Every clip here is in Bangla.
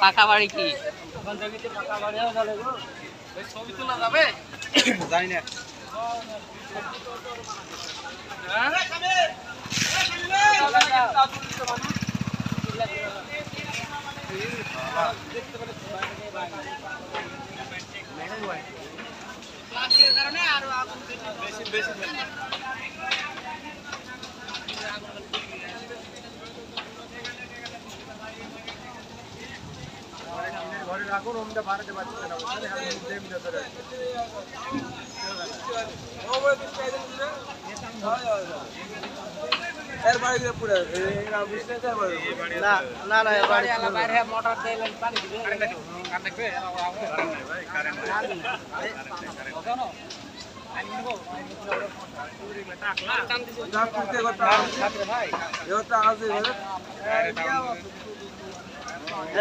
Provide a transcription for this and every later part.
পাকা বাড়ি কি? ছবি তোলা যাবে? জানি না। বেশি বেশি ঘরে রাখুন ওমটা বাড়াতে পারছি না আমি নিজে এর বাড়ি পুরো না বুঝতে চাই না না না বাড়ি বাইরে মোটর দিয়ে পানি দিবে যা করতে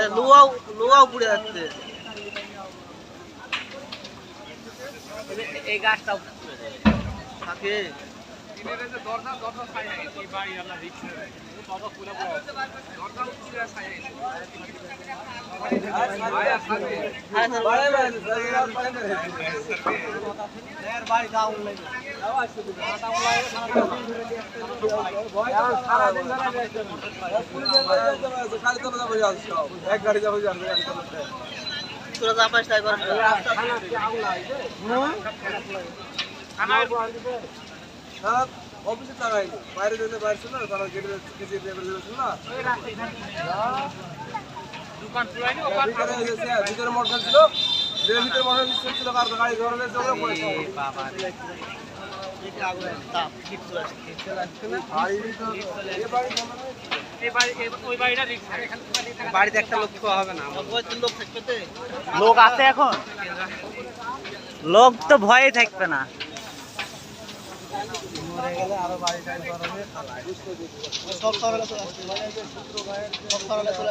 লুয়াও লুয়াও পুড়ে যাচ্ছে এই গাছটা থাকে এক গাড়ি যাব তোরা যা পাস তাই কর অফিসে বাইরে যেতে বাইরে ছিল না তারা গেটে কিছু পেপার দিয়েছিল না। দোকান পুরাইনি ভিতরে মোটর ছিল। যে ভিতরে মোটর ছিল কার গাড়ি ধরলে চলে পড়েছে বাবা এটা আগুন তাপ হিট চলে আসছে এই বাড়ি এই বাড়ি ওই বাড়িটা রিক্স বাড়িতে একটা লোক হবে না। লোক লোক আছে এখন? লোক তো ভয়ে থাকবে না। মরে গেলে আরও বাড়ি গরমে খালায় সব সকালে চলে আসছে সব সকালে চলে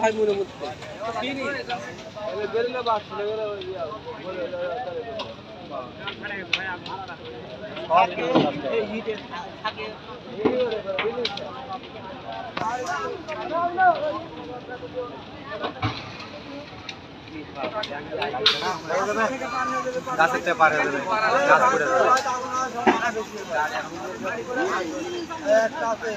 ভাই মনে মধ্যে বেরোলে ইয়া, থাকে গাছের চেপার হয়ে যাবে গাছ পড়ে যাবে। একটা আছে